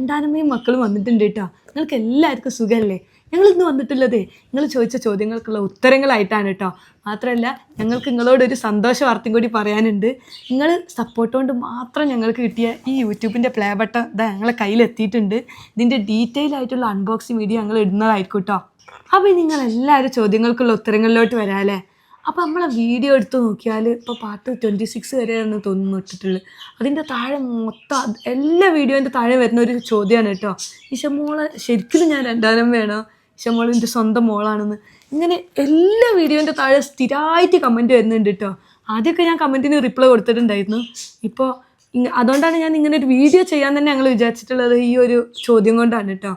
രണ്ടാനമ്മയും മക്കളും വന്നിട്ടുണ്ട് കേട്ടോ. നിങ്ങൾക്ക് എല്ലാവർക്കും സുഖമല്ലേ ഞങ്ങൾ ഇന്ന് വന്നിട്ടുള്ളതേ നിങ്ങൾ ചോദിച്ച ചോദ്യങ്ങൾക്കുള്ള ഉത്തരങ്ങളായിട്ടാണ് കേട്ടോ. മാത്രമല്ല ഞങ്ങൾക്ക് നിങ്ങളോട് ഒരു സന്തോഷ വാർത്തയും കൂടി പറയാനുണ്ട്. നിങ്ങൾ സപ്പോർട്ട് കൊണ്ട് മാത്രം ഞങ്ങൾക്ക് കിട്ടിയ ഈ യൂട്യൂബിന്റെ പ്ലേ ബട്ടൺ ഇതാ ഞങ്ങളെ കയ്യിലെത്തിയിട്ടുണ്ട്. ഇതിന്റെ ഡീറ്റെയിൽ ആയിട്ടുള്ള അൺബോക്സിംഗ് വീഡിയോ ഞങ്ങൾ ഇടുന്നതായിരിക്കും കേട്ടോ. അപ്പോൾ നിങ്ങൾ എല്ലാവരും ചോദ്യങ്ങൾക്കുള്ള ഉത്തരങ്ങളിലോട്ട് വരാമല്ലേ അപ്പോൾ നമ്മളെ വീഡിയോ എടുത്ത് നോക്കിയാൽ ഇപ്പോൾ പാട്ട് ട്വന്റി സിക്സ് വരെയാണ് തോന്നുന്നു ഇട്ടിട്ടുള്ളത്. അതിന്റെ താഴെ മൊത്തം എല്ലാ വീഡിയോന്റെ താഴെ വരുന്ന ഒരു ചോദ്യമാണ് കേട്ടോ. ഇഷമോളെ ശരിക്കും ഞാൻ രണ്ടാനം വേണോ? ഇഷമോൾ എന്റെ സ്വന്തം മോളാണെന്ന്. ഇങ്ങനെ എല്ലാ വീഡിയോന്റെ താഴെ സ്ഥിരമായിട്ട് കമന്റ് വരുന്നുണ്ട് കേട്ടോ. ആദ്യമൊക്കെ ഞാൻ കമന്റിന് റിപ്ലൈ കൊടുത്തിട്ടുണ്ടായിരുന്നു. ഇപ്പോൾ അതുകൊണ്ടാണ് ഞാൻ ഇങ്ങനെ ഒരു വീഡിയോ ചെയ്യാൻ തന്നെ ഞങ്ങൾ വിചാരിച്ചിട്ടുള്ളത് ഈ ഒരു ചോദ്യം കൊണ്ടാണ് കേട്ടോ.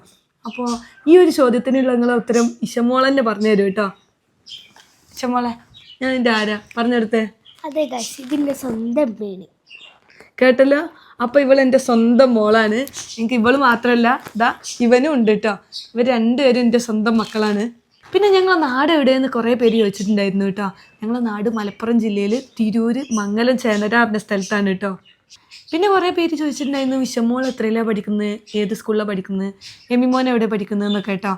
അപ്പോൾ ഈ ഒരു ചോദ്യത്തിനുള്ള നിങ്ങളെ ഉത്തരം ഇഷമോൾ തന്നെ പറഞ്ഞു തരും കേട്ടോ. ഇഷമോളെ ഞാൻ എന്റെ ആരാ? പറഞ്ഞെടുത്തേ. അതെ ഗൈസ് ഇതിന്റെ സ്വന്തം പേര്. കേട്ടല്ലോ? അപ്പോൾ ഇവൾ എന്റെ സ്വന്തം മോളാണ്. എനിക്ക് ഇവൾ മാത്രമല്ല ഇതാ ഇവനും ഉണ്ട് കേട്ടോ ഇവർ രണ്ടുപേരും എന്റെ സ്വന്തം മക്കളാണ്. പിന്നെ ഞങ്ങൾ നാട് എവിടെയെന്ന് കുറേ പേര് ചോദിച്ചിട്ടുണ്ടായിരുന്നു കേട്ടോ ഞങ്ങളെ നാട് മലപ്പുറം ജില്ലയിൽ തിരൂര് മംഗലം ചേനര പറഞ്ഞ സ്ഥലത്താണ് കേട്ടോ പിന്നെ കുറേ പേര് ചോദിച്ചിട്ടുണ്ടായിരുന്നു വിഷമോൾ എത്രയിലാണ് പഠിക്കുന്നത്? ഏത് സ്കൂളിലാണ് പഠിക്കുന്നത്? എമിമോൻ എവിടെ പഠിക്കുന്നത് എന്നൊക്കെ കേട്ടോ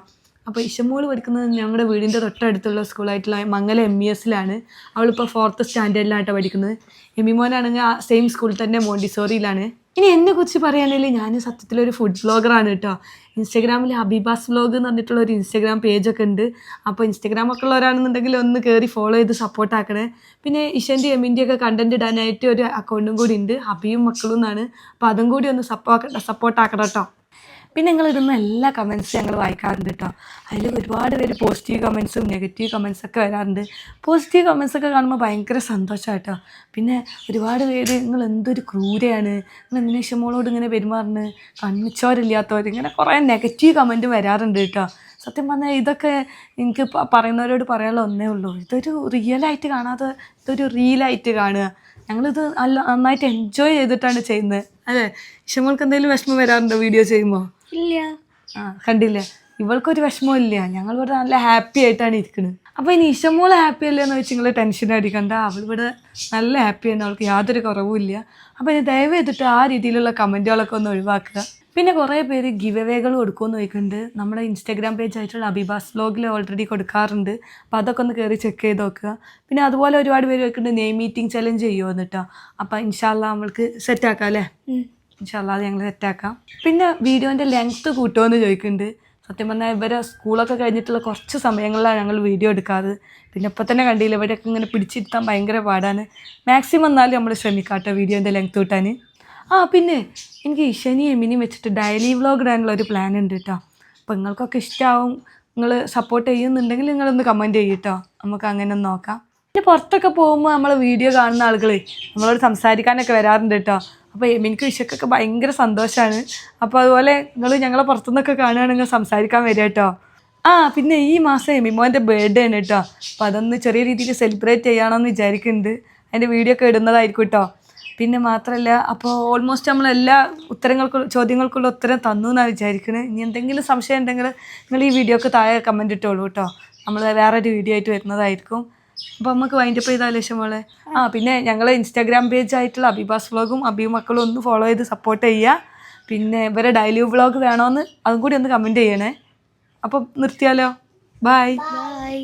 അപ്പോൾ ഇഷമോൾ പഠിക്കുന്നത് ഞങ്ങളുടെ വീടിന്റെ തൊട്ടടുത്തുള്ള സ്കൂളായിട്ടുള്ള മംഗല എം ഇ എസിലാണ് അവളിപ്പോൾ ഫോർത്ത് സ്റ്റാൻഡേർഡിലായിട്ടാണ് പഠിക്കുന്നത്. എം ഇ മോനാണെങ്കിൽ ആ സെയിം സ്കൂളിൽ തന്നെ മോണ്ടിസോറിയിലാണ് ഇനി എന്നെ കുറിച്ച് പറയുകയാണെങ്കിൽ ഞാൻ സത്യത്തിലൊരു ഫുഡ് ബ്ലോഗറാണ് കേട്ടോ ഇൻസ്റ്റാഗ്രാമിൽ അബിബാസ് വ്ലോഗ് എന്ന് പറഞ്ഞിട്ടുള്ള ഒരു ഇൻസ്റ്റാഗ്രാം പേജൊക്കെ ഉണ്ട്. അപ്പോൾ ഇൻസ്റ്റാഗ്രാം ഒക്കെ ഉള്ളവരാണെന്നുണ്ടെങ്കിൽ ഒന്ന് കയറി ഫോളോ ചെയ്ത് സപ്പോർട്ട് ആക്കണേ. പിന്നെ ഇഷന്റെ എമ്മിന്റെ ഒക്കെ കണ്ടന്റ് ഇടാനായിട്ട് ഒരു അക്കൗണ്ടും കൂടി ഉണ്ട്. ഹബിയും മക്കളും എന്നാണ് അപ്പോൾ അതും കൂടി ഒന്ന് സപ്പോർട്ട് സപ്പോർട്ട് ആക്കണം കേട്ടോ പിന്നെ നിങ്ങൾ ഇടുന്ന എല്ലാ കമൻസും ഞങ്ങൾ വായിക്കാറുണ്ട് കേട്ടോ അതിൽ ഒരുപാട് പേര് പോസിറ്റീവ് കമൻസും നെഗറ്റീവ് കമൻസൊക്കെ വരാറുണ്ട്. പോസിറ്റീവ് കമൻസൊക്കെ കാണുമ്പോൾ ഭയങ്കര സന്തോഷമാണ് കേട്ടോ പിന്നെ ഒരുപാട് പേര് നിങ്ങൾ എന്തൊരു ക്രൂരയാണ്? നിങ്ങൾ എന്തിനു ഇഷ്ടമോളോട് ഇങ്ങനെ പെരുമാറുന്നത് കണ്ണിച്ചോരില്ലാത്തവർ ഇങ്ങനെ കുറേ നെഗറ്റീവ് കമന്റും വരാറുണ്ട് കേട്ടോ സത്യം പറഞ്ഞാൽ ഇതൊക്കെ എനിക്ക് പറയുന്നവരോട് പറയാനുള്ള ഒന്നേ ഉള്ളൂ. ഇതൊരു റിയലായിട്ട് കാണാതെ ഇതൊരു റീലായിട്ട് കാണുക. ഞങ്ങളിത് നല്ല നന്നായിട്ട് എൻജോയ് ചെയ്തിട്ടാണ് ചെയ്യുന്നത് അതെ ഇഷ്ടങ്ങൾക്ക് എന്തെങ്കിലും വിഷമം വരാറുണ്ടോ വീഡിയോ ചെയ്യുമ്പോൾ ഇല്ല ആ കണ്ടില്ലേ. ഇവൾക്കൊരു ഇല്ല ഞങ്ങൾ ഇവിടെ നല്ല ഹാപ്പി ആയിട്ടാണ് ഇരിക്കുന്നത് അപ്പോൾ ഇനി ഇഷമോൾ ഹാപ്പി അല്ലേ എന്ന് വെച്ച് നിങ്ങൾ ടെൻഷൻ അടിക്കണ്ട. അവൾ ഇവിടെ നല്ല ഹാപ്പി ഹാപ്പിയാണ് അവൾക്ക് യാതൊരു കുറവും ഇല്ല അപ്പോൾ ഇനി ദയവ് ചെയ്തിട്ട് ആ രീതിയിലുള്ള കമന്റുകളൊക്കെ ഒന്ന് ഒഴിവാക്കുക. പിന്നെ കുറേ പേര് ഗിവ് അവേകൾ കൊടുക്കുമെന്ന് ചോദിക്കുന്നുണ്ട്. നമ്മുടെ ഇൻസ്റ്റാഗ്രാം പേജ് ആയിട്ടുള്ള അബിബാസ് വ്ലോഗിൽ ഓൾറെഡി കൊടുക്കാറുണ്ട്. അപ്പോൾ അതൊക്കെ ഒന്ന് കയറി ചെക്ക് ചെയ്ത് നോക്കുക. പിന്നെ അതുപോലെ ഒരുപാട് പേര് ചോദിക്കുന്നുണ്ട് നെയ് മീറ്റിംഗ് ചലഞ്ച് ചെയ്യുമോ എന്നിട്ടോ അപ്പോൾ ഇൻഷാല്ല നമ്മൾക്ക് സെറ്റാക്കാം അല്ലേ? ഇൻഷാല്ലാ അത് ഞങ്ങൾ സെറ്റാക്കാം. പിന്നെ വീഡിയോന്റെ ലെങ്ത്ത് കൂട്ടുമെന്ന് ചോദിക്കുന്നുണ്ട് സത്യം പറഞ്ഞാൽ ഇവരെ സ്കൂളൊക്കെ കഴിഞ്ഞിട്ടുള്ള കുറച്ച് സമയങ്ങളിലാണ് ഞങ്ങൾ വീഡിയോ എടുക്കാറ്. പിന്നെ ഇപ്പം തന്നെ കണ്ടില്ല ഇവരൊക്കെ ഇങ്ങനെ പിടിച്ചിരുത്താൻ ഭയങ്കര പാടാണ്. മാക്സിമം എന്നാലും നമ്മൾ ശ്രമിക്കാം കേട്ടോ വീഡിയോന്റെ ലെങ്ത്ത് കൂട്ടാൻ ആ പിന്നെ എനിക്ക് ഇഷനി എമിനിയും വെച്ചിട്ട് ഡെയിലി വ്ലോഗ് ഇടാനുള്ള ഒരു പ്ലാൻ ഉണ്ട് കേട്ടോ അപ്പോൾ നിങ്ങൾക്കൊക്കെ ഇഷ്ടമാവും നിങ്ങൾ സപ്പോർട്ട് ചെയ്യുന്നുണ്ടെങ്കിൽ നിങ്ങളൊന്ന് കമന്റ് ചെയ്യും കേട്ടോ നമുക്ക് അങ്ങനെ നോക്കാം. പിന്നെ പുറത്തൊക്കെ പോകുമ്പോൾ നമ്മൾ വീഡിയോ കാണുന്ന ആളുകൾ നമ്മളോട് സംസാരിക്കാനൊക്കെ വരാറുണ്ട് കേട്ടോ അപ്പോൾ എമിനിക്ക് വിശക്കൊക്കെ ഭയങ്കര സന്തോഷമാണ് അപ്പോൾ അതുപോലെ നിങ്ങൾ ഞങ്ങളെ പുറത്തുനിന്നൊക്കെ കാണുകയാണെങ്കിൽ സംസാരിക്കാൻ വരിക കേട്ടോ. ആ പിന്നെ ഈ മാസം എമിമോന്റെ ബർത്ത്ഡേ ആണ് കേട്ടോ. അപ്പോൾ അതൊന്ന് ചെറിയ രീതിയിൽ സെലിബ്രേറ്റ് ചെയ്യണമെന്ന് വിചാരിക്കുന്നുണ്ട് അതിന്റെ വീഡിയോ ഒക്കെ ഇടുന്നതായിരിക്കും കേട്ടോ. പിന്നെ മാത്രമല്ല അപ്പോൾ ഓൾമോസ്റ്റ് നമ്മൾ എല്ലാ ഉത്തരങ്ങൾക്കും ചോദ്യങ്ങൾക്കുള്ള ഉത്തരം തന്നു എന്നാണ് വിചാരിക്കുന്നത് ഇനി എന്തെങ്കിലും സംശയം ഉണ്ടെങ്കിൽ നിങ്ങൾ ഈ വീഡിയോക്ക് താഴെ കമന്റ് ഇട്ടോളൂ കേട്ടോ. നമ്മൾ വേറൊരു വീഡിയോ ആയിട്ട് വരുന്നതായിരിക്കും. അപ്പോൾ നമുക്ക് വൈൻഡപ്പ് ചെയ്താലേ മോളെ? ആ പിന്നെ ഞങ്ങൾ ഇൻസ്റ്റാഗ്രാം പേജ് ആയിട്ടുള്ള അബിബാസ് വ്ളോഗും അബി മക്കളും ഒന്ന് ഫോളോ ചെയ്ത് സപ്പോർട്ട് ചെയ്യുക. പിന്നെ ഇവരെ ഡൈലി വ്ളോഗ് വേണമെന്ന് അതും കൂടി ഒന്ന് കമന്റ് ചെയ്യണേ. അപ്പം നിർത്തിയാലോ? Bye bye